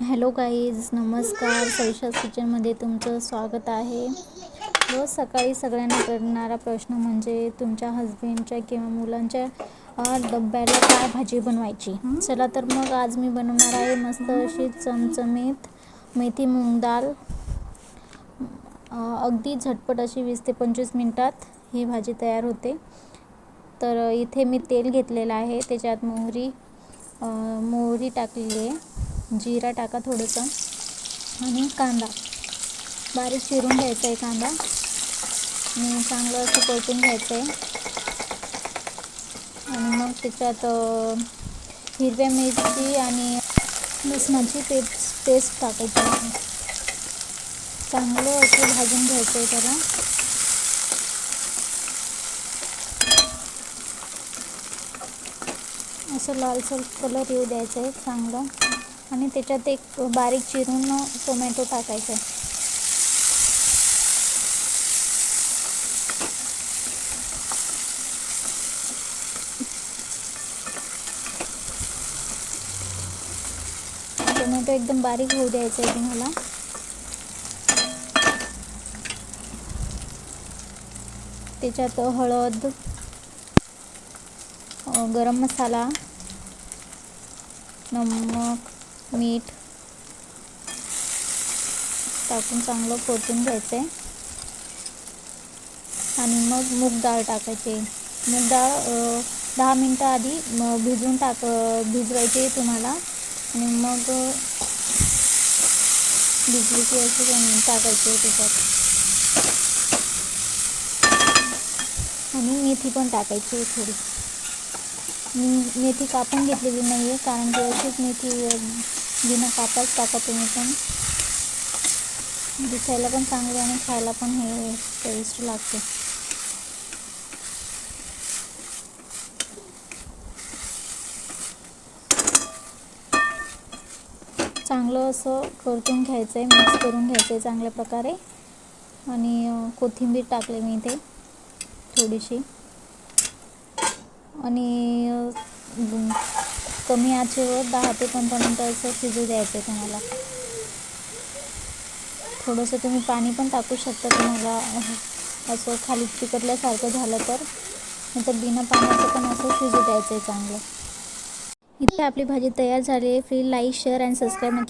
Hello guys नमस्कार. सैशास किचनमध्ये तुमचं स्वागत आहे. रोज सकाळी सगळ्यांना करणारा प्रश्न म्हणजे तुमच्या हस्बंडच्या किंवा मुलांच्या डब्याला काय भाजी बनवायची? चला तर मग आज मी बनवणार आहे मस्त अशी चमचमीत मेथी मूग डाळ अगदी झटपट अशी वीस ते पंचवीस मिनटात ही भाजी तयार होते. तर इथे मी तेल घेतलेलं आहे. त्याच्यात मोहरी मोहरी टाकलेली आहे. जिरा टाका थोडंसं आणि कांदा. बारीक चिरून घ्यायचा आहे कांदा. आणि चांगलं असं परतून घ्यायचं आहे आणि मग त्याच्यात हिरव्या मिरची आणि लसणाची पेस्ट पेस्ट टाकायची. आहे चांगलं असं भाजून घ्यायचं आहे त्याला. असं लालसर कलर येऊ द्यायचं आहे चांगलं. आणि त्याच्यात एक बारीक चिरून टोमॅटो टाकायचा आहे. टोमॅटो एकदम बारीक होऊ द्यायचा आहे तुम्हाला. त्याच्यात हळद गरम मसाला नमक मीठ टाकून चांगलं परतून घ्यायचं आहे. आणि मग मूग डाळ टाकायची मूग डाळ दहा मिनटं आधी भिजून भिजवून टाक भिजवायची आहे तुम्हाला. आणि मग भिजली की अशी टाकायची आहे त्याच्यात. आणि मेथी पण टाकायची आहे थोडी. मी मेथी कापून घेतलेली नाही आहे कारण की अशीच मेथी बिना कापाच टाका तुम्ही पण. दिसायला पण चांगली आणि खायला पण हे टेस्ट लागते. चांगलं असं परतून घ्यायचं आहे मिक्स करून घ्यायचं आहे चांगल्या प्रकारे. आणि कोथिंबीर टाकले मी इथे थोडीशी. आणि कमी आचेवर दहा ते पंधरा मिनटं असं शिजू द्यायचं आहे तुम्हाला. थोडंसं तुम्ही पाणी पण टाकू शकता तुम्हाला. असं खाली चिकटल्यासारखं झालं तर. नंतर बिना पाण्याचं पण असं शिजू द्यायचं आहे चांगलं. इथे आपली भाजी तयार झाली आहे. Free like share and subscribe